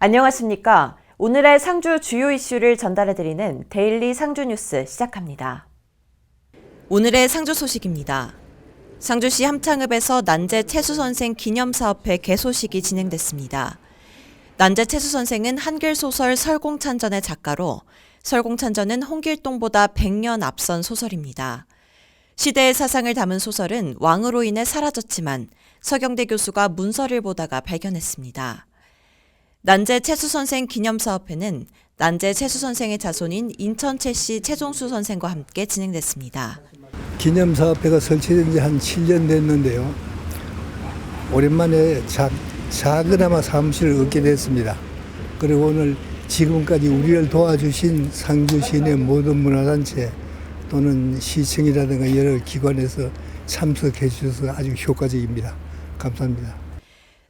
안녕하십니까. 오늘의 상주 주요 이슈를 전달해드리는 데일리 상주 뉴스 시작합니다. 오늘의 상주 소식입니다. 상주시 함창읍에서 난제 채수 선생 기념 사업회 개소식이 진행됐습니다. 난제 채수 선생은 한글 소설 설공찬전의 작가로 설공찬전은 홍길동보다 100년 앞선 소설입니다. 시대의 사상을 담은 소설은 왕으로 인해 사라졌지만 서경대 교수가 문서를 보다가 발견했습니다. 난제 채수 선생 기념 사업회는 난제 채수 선생의 자손인 인천 채 씨 최종수 선생과 함께 진행됐습니다. 기념 사업회가 설치된 지 한 7년 됐는데요. 오랜만에 작, 작은아마 사무실을 얻게 됐습니다. 그리고 오늘 지금까지 우리를 도와주신 상주 시내 모든 문화단체 또는 시청이라든가 여러 기관에서 참석해 주셔서 아주 효과적입니다. 감사합니다.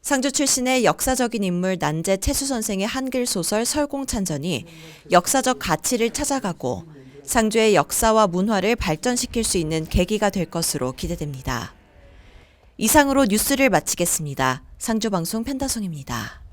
상주 출신의 역사적인 인물 난제 채수 선생의 한글 소설 설공찬전이 역사적 가치를 찾아가고 상주의 역사와 문화를 발전시킬 수 있는 계기가 될 것으로 기대됩니다. 이상으로 뉴스를 마치겠습니다. 상주방송 펜다송입니다.